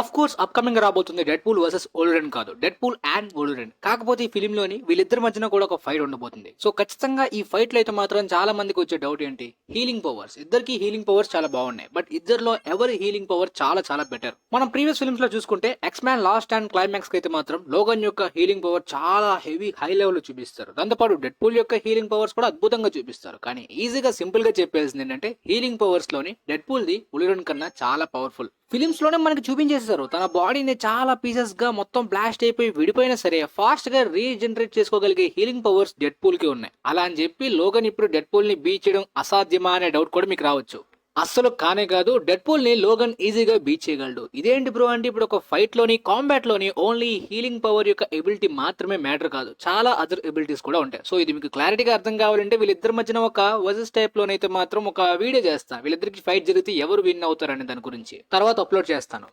Of course upcoming రాబోతుంది Deadpool versus ఓల్డెన్ కాదు. డెడ్ పూల్ అండ్ ఓల్డెన్ కాకపోతే ఈ ఫిలిం లోని వీళ్ళిద్దరి మధ్యన కూడా ఒక ఫైట్ ఉండబోతుంది. సో ఖచ్చితంగా ఈ ఫైట్లో అయితే మాత్రం చాలా మందికి వచ్చే డౌట్ ఏంటి? Healing powers. ఇద్దరికి హీలింగ్ పవర్స్ చాలా బాగున్నాయి. బట్ ఇద్దరిలో ఎవరి హీలింగ్ పవర్ చాలా చాలా బెటర్? మనం ప్రీవియస్ ఫిల్మ్స్లో చూసుకుంటే X man last and climax అయితే మాత్రం లోగన్ యొక్క హీలింగ్ పవర్ చాలా హెవీ హై లెవెల్లో చూపిస్తారు. దాంతోపాటు డెడ్ పూల్ యొక్క హీలింగ్ పవర్స్ కూడా అద్భుతంగా చూపిస్తారు. కానీ ఈజీగా సింపుల్గా చెప్పేసింది ఏంటంటే హీలింగ్ పవర్స్లోని డెడ్ పూల్ ది ఉలిరన్ కన్నా చాలా పవర్ఫుల్. ఫిలిమ్స్లోనే మనకి చూపించేస్తారు తన బాడీని చాలా పీసెస్గా మొత్తం బ్లాస్ట్ అయిపోయి విడిపోయినా సరే ఫాస్ట్గా రీజనరేట్ చేసుకోగలిగే హీలింగ్ పవర్స్ డెడ్ పూల్కి ఉన్నాయి. అలా అని చెప్పి లోగన్ ఇప్పుడు డెడ్ పూల్ని బీచ్ చేయడం అసాధ్యం. అసాధ్యమా అనే డౌట్ కూడా మీకు రావచ్చు. అస్సలు కానే కాదు డెడ్ పూల్ని లోగన్ ఈజీగా బీచ్ చేయగలడు. ఇదేంటి బ్రో అంటే ఇప్పుడు ఒక ఫైట్లోని కాంబాట్లోని ఓన్లీ హీలింగ్ పవర్ యొక్క ఎబిలిటీ మాత్రమే మ్యాటర్ కాదు. చాలా అదర్ ఎబిలిటీస్ కూడా ఉంటాయి. సో ఇది మీకు క్లారిటీగా అర్థం కావాలంటే వీళ్ళిద్దరి మధ్యన ఒక వర్సెస్ టైప్ లోనైతే మాత్రం ఒక వీడియో చేస్తా. వీళ్ళిద్దరికి ఫైట్ జరిగితే ఎవరు విన్ అవుతారనే దాని గురించి. తర్వాత అప్లోడ్ చేస్తాను.